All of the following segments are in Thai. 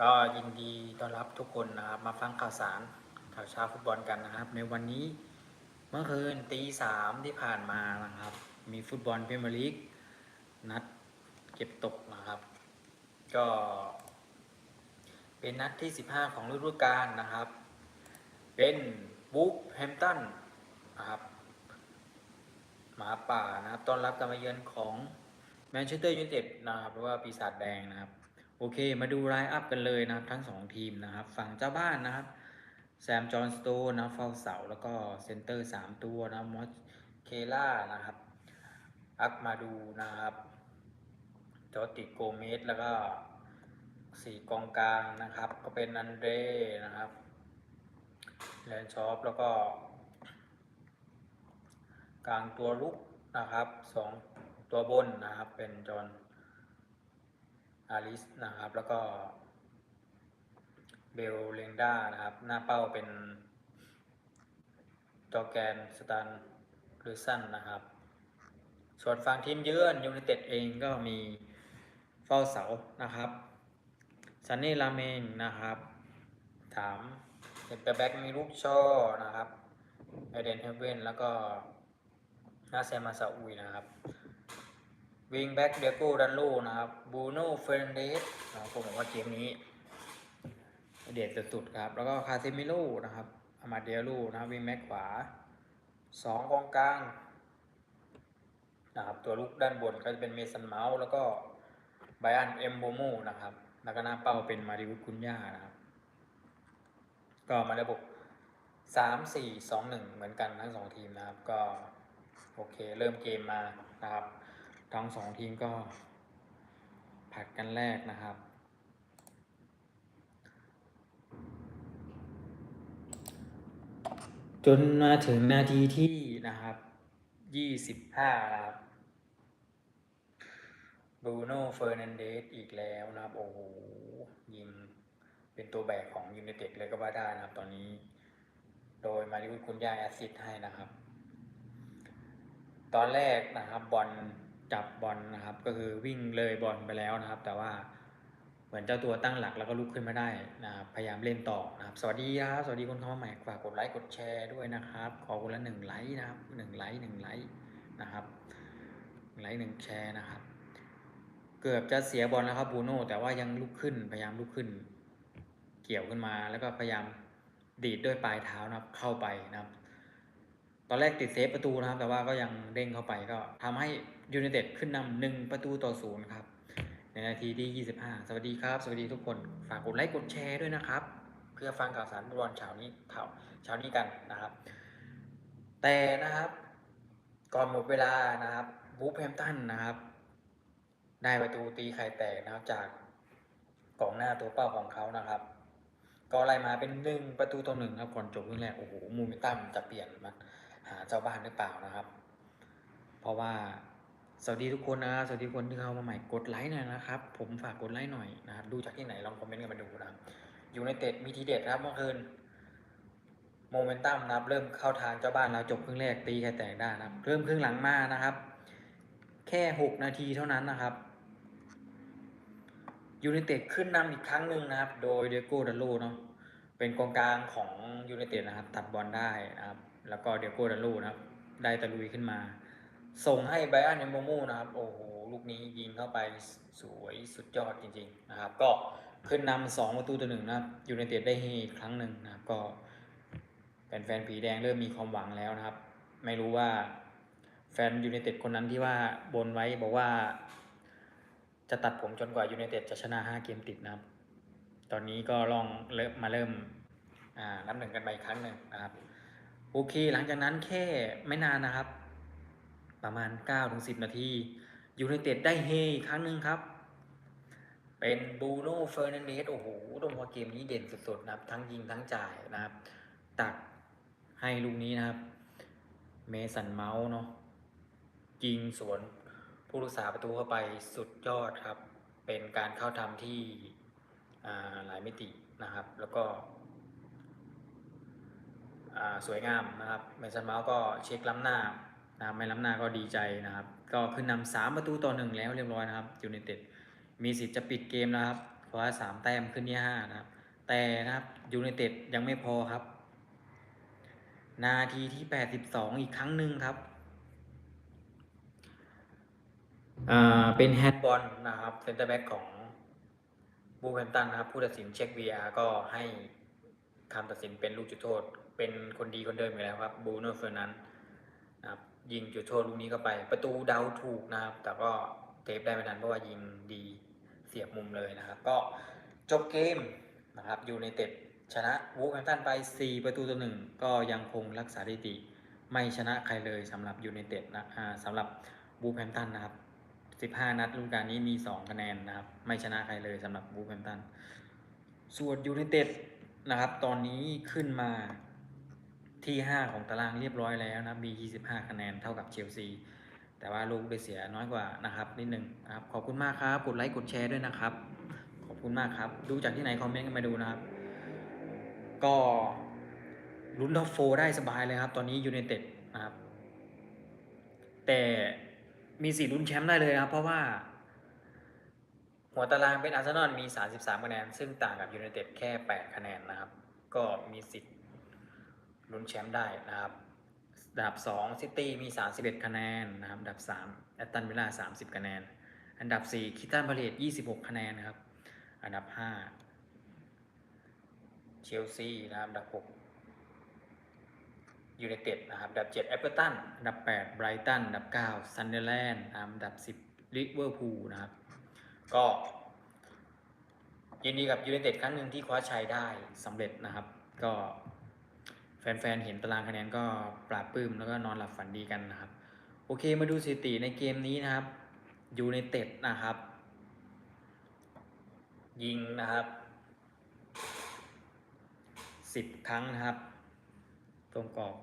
ก็ยินดีต้อนรับทุกคนนะครับมาฟังข่าวสารข่าวเช้าฟุตบอลกันนะครับ ในวันนี้เมื่อคืนตีสามที่ผ่านมานะครับ มีฟุตบอลพรีเมียร์ลีกนัดเก็บตกนะครับ ก็ เป็นนัดที่ 15 ของฤดูกาลนะครับ เป็นบูฟแฮมตันนะครับหมาป่านะครับต้อนรับการมาเยือนของแมนเชสเตอร์ยูไนเต็ดนะครับหรือว่าปีศาจแดงนะครับ โอเค มาดูไลน์อัพกันเลยนะครับ ทั้ง 2 ทีมนะครับ ฝั่งเจ้าบ้านนะครับแซมจอห์นสโตนนะเฝ้าเสา แล้วก็เซนเตอร์ 3 ตัวนะมอสเคล่านะครับ อักมาดูนะครับ จอติโกเมสแล้วก็สี่กองกลางนะครับ ก็เป็นอันเดรนะครับแลนชอปแล้วก็ กลางตัวลุกนะครับสองตัวบนนะครับ เป็นจอห์น อาริสนะครับแล้วก็เบลเลงด้านะครับ หน้าเป้าเป็นจอแกนสตันหรือสันนะครับ ส่วนฝั่งทีมเยือนยูไนเต็ดเองก็มีเฝ้าเสานะครับซันนี่ลาเมงนะครับถามเซ็นเตอร์แบ็กมีลูกช่อนะครับไอเดนเฮเวนแล้วก็นาเซมาซาอุยนะครับ วิงแบ็กเดียโก้ดันโลนะครับบูโน่เฟรนเดสนะครับผมบอกว่าเกมนี้ เด็ดสุดๆครับ แล้วก็คาเซมิโลนะครับอามาเดียลูนะครับวิงแบ็กขวาสองกองกลางนะครับตัวลุกด้านบนก็จะเป็นเมสันเมาส์แล้วก็ไบอันเอ็มโบโมนะครับ แล้วก็หน้าเป้าเป็นมาริวุคุนย่านะครับ ก็มาระบบสามสี่สองหนึ่งเหมือนกันทั้งสองทีมนะครับ ก็โอเคเริ่มเกมมานะครับ ทั้งสองทีมก็ผัดกันแรกนะครับ จนมาถึงนาทีที่นะครับยี่สิบห้าครับบรูโน่เฟอร์นันเดสอีกแล้วนะครับ โอ้โห ยิงเป็นตัวแบกของยู n นเต็ดเลยก็ว่าได้นะครับ ตอนนี้ โดยมาริอุสคุณย่าแอซิสต์ให้นะครับ ตอนแรกนะครับบอล จับบอลนะครับ ก็คือวิ่งเลยบอลไปแล้วนะครับ แต่ว่าเหมือนเจ้าตัวตั้งหลักแล้วก็ลุกขึ้นมาได้นะครับพยายามเล่นต่อนะครับ สวัสดีครับสวัสดีคนเข้ามาใหม่ฝากกดไลค์กดแชร์ด้วยนะครับ ขอคนละหนึ่งไลค์นะครับหนึ่งไลค์หนึ่งไลค์นะครับหนึ่งไลค์หนึ่งแชร์นะครับ เกือบจะเสียบอลแล้วครับบูโน่แต่ว่ายังลุกขึ้นพยายามลุกขึ้น เกี่ยวขึ้นมาแล้วก็พยายามดีดด้วยปลายเท้านะครับเข้าไปนะครับ ตอนแรกติดเซฟประตูนะครับ แต่ว่าก็ยังเด้งเข้าไปก็ทำให้ยูไนเต็ดขึ้นนำหนึ่งประตูต่อศูนย์ครับ ในนาทีที่ 25 สวัสดีครับ สวัสดีทุกคนฝากกดไลค์กดแชร์ด้วยนะครับ เพื่อฟังข่าวสารบอลเช้านี้ข่าวเช้านี้กันนะครับ แต่นะครับก่อนหมดเวลานะครับบูฟแฮมตันนะครับ ได้ประตูตีไข่แตกนะครับจากกองหน้าตัวเป้าของเขานะครับ ก็ไล่มาเป็นหนึ่งประตูต่อหนึ่งครับก่อนจบครึ่งแรกโอ้โหมูมิตัมจะเปลี่ยนมา หาเจ้าบ้านหรือเปล่านะครับ เพราะว่าสวัสดีทุกคนนะสวัสดีคนที่เข้ามาใหม่กดไลค์หน่อยนะครับ ผมฝากกดไลค์หน่อยนะครับดูจากที่ไหนลองคอมเมนต์กันมาดูนะครับอยู่ในเต็ดมีทีเด็ดครับเมื่อคืนโมเมนตัมนะครับ เริ่มเข้าทางเจ้าบ้านแล้วจบครึ่งแรกตีไข่แตกได้นะครับ เริ่มครึ่งหลังมานะครับ แค่หกนาทีเท่านั้นนะครับยูไนเต็ดขึ้นนำอีกครั้งหนึ่งนะครับ โดยเดโก้ดัลโลเนาะเป็นกองกลางของยูไนเต็ดนะครับ ตัดบอลได้นะครับ แล้วก็เดียโก้ดัลโลนะครับ ได้ตะลุยขึ้นมา ส่งให้ไบรอันเอมโบโมนะครับ โอ้โห ลูกนี้ยิงเข้าไปสวยสุดยอดจริง ๆ นะครับ ก็ขึ้นนำสองประตูต่อหนึ่งนะครับยูไนเต็ดได้เฮอีกครั้งหนึ่งนะครับ ก็แฟนๆผีแดงเริ่มมีความหวังแล้วนะครับ ไม่รู้ว่าแฟนยูไนเต็ดคนนั้นที่ว่าบนไว้บอกว่า จะตัดผมจนกว่ายูไนเต็ดจะชนะ 5 เกมติดนะครับ ตอนนี้ก็ลองเริ่มมาเริ่มอ่านับหนึ่งกันไปอีกครั้งหนึ่งนะครับ โอเค หลังจากนั้นแค่ไม่นานนะครับ ประมาณ 9-10 นาทียูไนเต็ดได้เฮอีกครั้งหนึ่งครับ เป็นบูโน่เฟอร์นันเดสโอ้โหต้องว่าเกมนี้เด่นสุดๆนะครับ ทั้งยิงทั้งจ่ายนะครับ ตักให้ลูกนี้นะครับ เมสันเมาส์เนาะยิงสวนผู้รักษาประตูเข้าไปสุดยอดครับ เป็นการเข้าทำที่หลายมิตินะครับ แล้วก็ สวยงามนะครับเมสันเมาส์ก็เช็คล้ำหน้านะครับไม่ล้ำหน้าก็ดีใจนะครับ ก็ขึ้นนำสามประตูต่อหนึ่งแล้วเรียบร้อยนะครับยูไนเต็ดมีสิทธิ์จะปิดเกมนะครับคว้าสามแต้มขึ้นที่ห้านะครับ แต่นะครับยูไนเต็ดยังไม่พอครับ นาทีที่แปดสิบสองอีกครั้งหนึ่งครับเป็นแฮนด์บอลนะครับเซนเตอร์แบ็กของบูแฮมตันนะครับ ผู้ตัดสินเช็ค VR ก็ให้คำตัดสินเป็นลูกจุดโทษ เป็นคนดีคนเดิมอยู่แล้วครับบูโน่เฟอร์นันนะครับยิงจุดโทษลูกนี้เข้าไป ประตูเดาถูกนะครับ แต่ก็เทปได้ไม่ทันเพราะว่ายิงดีเสียบมุมเลยนะครับ ก็จบเกมนะครับยูไนเต็ดชนะวูแฮมตันไป 4 ประตูต่อหนึ่งก็ยังคงรักษาสถิติ ไม่ชนะใครเลยสำหรับยูไนเต็ดนะอ่าสำหรับบูแฮมตันนะครับ 15 นัดฤดูกาลนี้มี 2 คะแนนนะครับ ไม่ชนะใครเลยสำหรับบูแฮมตันส่วนยูไนเต็ดนะครับ ตอนนี้ขึ้นมา ที่ 5 ของตารางเรียบร้อยแล้วนะมี 25 คะแนนเท่ากับเชลซี แต่ว่าลูกได้เสียน้อยกว่านะครับนิดหนึ่งนะครับ ขอบคุณมากครับ กดไลค์ กดแชร์ด้วยนะครับ ขอบคุณมากครับ ดูจากที่ไหนคอมเมนต์กันมาดูนะครับ ก็ลุ้นท็อปโฟได้สบายเลยครับ ตอนนี้ยูไนเต็ดนะครับ แต่มีสิทธิ์ลุ้นแชมป์ได้เลยครับ เพราะว่า หัวตารางเป็นอาร์เซนอลมี 33 คะแนน ซึ่งต่างกับยูไนเต็ดแค่ 8 คะแนนนะครับ ก็มีสิทธิ์ ลุ้นแชมป์ได้นะครับอันดับ2ซิตี้มี 31 คะแนนนะครับอันดับ3แอตตันวิลล่า30 คะแนน อันดับ 4 คิตันพาเลต26 คะแนนนะครับ อันดับ 5 เชลซีนะครับอันดับ 6 ยูไนเต็ดนะครับอันดับ7เอเวอร์ตันอันดับ 8 ไบรตันอันดับ 9 ซันเดอร์แลนด์นะครับอันดับ 10 ลิเวอร์พูลนะครับ ก็ยินดีกับยูไนเต็ดครั้งหนึ่งที่คว้าชัยได้สำเร็จนะครับ ก็ ฟนๆ เห็นตารางคะแนนก็ปราบปลื้มแล้วก็นอนหลับฝันดีกันนะครับ โอเคมาดูสถิติในเกมนี้นะครับยูไนเต็ดนะครับ ยิงนะครับสิบครั้งนะครับ ตรงกรอบ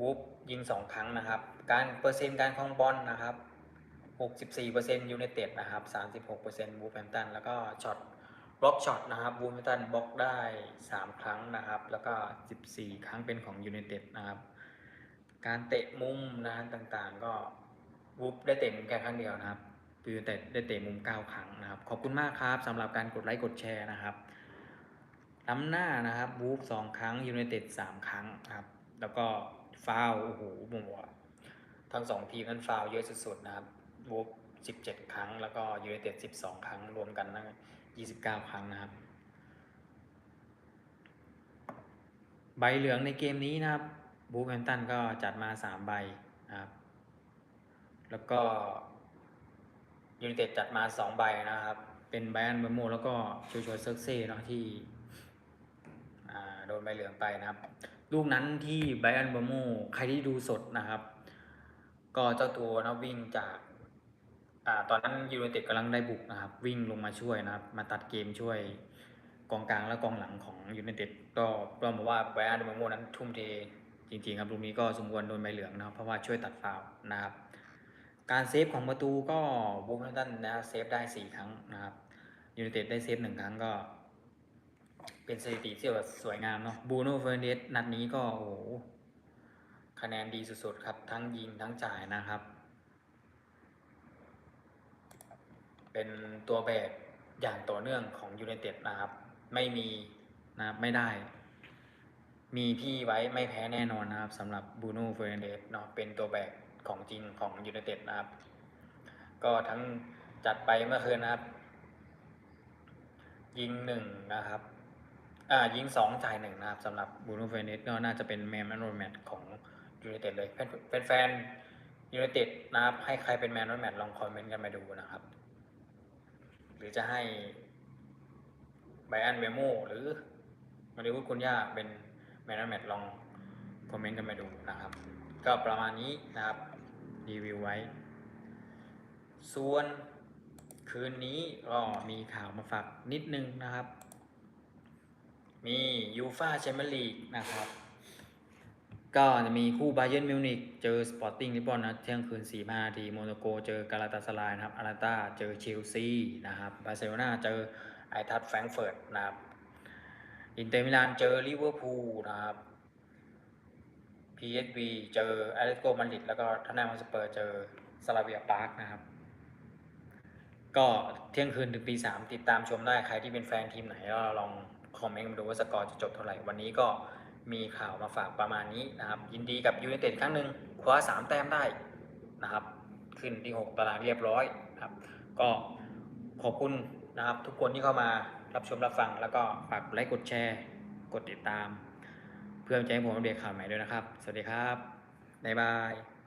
วูฟยิงสองครั้งนะครับ การเปอร์เซ็นต์การครองบอลนะครับ 64%ยูไนเต็ดนะครับ 36%วูแฮมตัน แล้วก็ช็อต บล็อกช็อตนะครับวูฟแฮมตันบล็อกได้ 3 ครั้งนะครับ แล้วก็ 14 ครั้งเป็นของยูไนเต็ดนะครับ การเตะมุมนะฮะต่างๆ ก็วูฟได้เตะมุมแค่ครั้งเดียวนะครับยูไนเต็ดได้เตะมุม 9 ครั้งนะครับ ขอบคุณมากครับสำหรับการกดไลค์กดแชร์นะครับล้ำหน้านะครับวูฟสองครั้งยูไนเต็ดสามครั้งครับ แล้วก็ฟาวโอ้โหผมบอกว่าทั้งสองทีมนั้นฟาวเยอะสุดๆนะครับวูฟ17ครั้ง แล้วก็ยูไนเต็ด12ครั้งรวมกันนะ 29 ครั้งนะครับ ใบเหลืองในเกมนี้นะครับบูแฮมตันก็จัดมา 3 ใบนะครับ แล้วก็ยูไนเต็ดจัดมา 2 ใบนะครับ เป็นไบอันเบอร์โมแล้วก็ชูชอยเซิร์กเซ่เนาะที่โดนใบเหลืองไปนะครับ ลูกนั้นที่ไบอันเบอร์โมใครที่ดูสดนะครับ ก็เจ้าตัวนะวิ่งจาก ตอนนั้นยูไนเต็ดกำลังได้บุกนะครับ วิ่งลงมาช่วยนะครับ มาตัดเกมช่วยกองกลางและกองหลังของยูไนเต็ดก็ต้องบอกว่าไบรอันเดอร์โมนั้นทุ่มเทจริงๆครับลูกนี้ก็สมควรโดนใบเหลืองนะครับเพราะว่าช่วยตัดฟาวนะครับ การเซฟของประตูก็บูมแฮมตันนะเซฟได้ 4 ครั้งนะครับยูไนเต็ดได้เซฟ1ครั้งก็เป็นสถิติที่แบบสวยงามเนาะบูโน่เฟอร์เนสนัดนี้ก็โอ้โหคะแนนดีสุดๆครับ ทั้งยิงทั้งจ่ายนะครับ เป็นตัวแบกอย่างต่อเนื่องของยูไนเต็ดนะครับ ไม่มีนะครับไม่ได้ มีพี่ไว้ไม่แพ้แน่นอนนะครับสำหรับบูโน่เฟอร์นันเดสเนาะเป็นตัวแบกของจริงของยูไนเต็ดนะครับ ก็ทั้งจัดไปเมื่อคืนนะครับ ยิงหนึ่งนะครับอ่ายิงสองจ่ายหนึ่งนะครับสำหรับบูโน่เฟอร์นันเดสก็น่าจะเป็นแมนแมนโรแมตของยูไนเต็ดเลยเป็นแฟนยูไนเต็ดนะครับให้ใครเป็นแมนโรแมตลองคอมเมนต์กันมาดูนะครับ หรือจะให้ไบอันเบโมหรือมาริวุฒคุณย่าเป็นแมนแมทลองคอมเมนต์กันมาดูนะครับ ก็ประมาณนี้นะครับ รีวิวไว้ ส่วนคืนนี้ก็มีข่าวมาฝากนิดนึงนะครับ มียูฟาแชมเปี้ยนลีกนะครับ ก็จะมีคู่บาเยิร์นมิวนิกเจอสปอร์ติ้งลิบอนนะเที่ยงคืน4 5นาทีโมโนโกเจอกาลาตาสลายนะครับอาราตาเจอเชลซีนะครับบาร์เซโลนาเจอไอทัตแฟรงเฟิร์ตนะครับอินเตอร์มิลานเจอลิเวอร์พูลนะครับ PSV เจอแอตเลติโกมาดริดแล้วก็ทอนแนมสเปอร์เจอซาลาเวียปาร์กนะครับ ก็เที่ยงคืนถึงตีสามติดตามชมได้ใครที่เป็นแฟนทีมไหนก็ลองคอมเมนต์มาดูว่าสกอร์จะจบเท่าไหร่ วันนี้ก็ มีข่าวมาฝากประมาณนี้นะครับ ยินดีกับยูเนเต็ดครั้งหนึ่งคว้าสามแต้มได้นะครับ ขึ้นที่ 6 ตารางเรียบร้อยครับ ก็ขอบคุณนะครับ ทุกคนที่เข้ามารับชมรับฟัง แล้วก็ฝากกดไลค์กดแชร์ กดติดตาม เพื่อจะให้ผมอัปเดตข่าวใหม่ด้วยนะครับ สวัสดีครับบ๊ายบาย